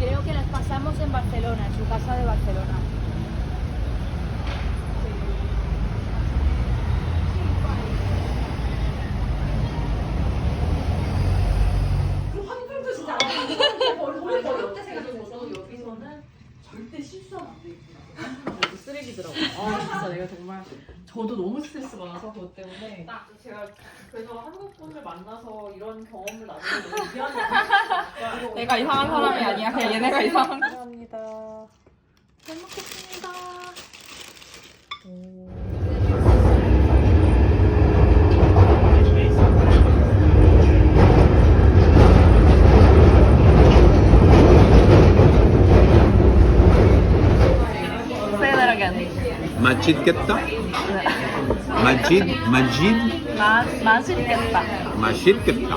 Estamos en Barcelona, en su casa de Barcelona. 되겠구나. 쓰레기더라고. 아 진짜 내가 정말 저도 너무 스트레스 받아서 그것 때문에 딱 제가 그래서 한국 분을 만나서 이런 경험을 나중에 너무 미안해. 내가 이상한 사람이 아니야. 그냥 얘네가 이상한. 감사합니다. 잘 먹겠습니다. Say that again. Majid Ketta? Majid, Majid, 마, 맛있겠다. Majid Ketta.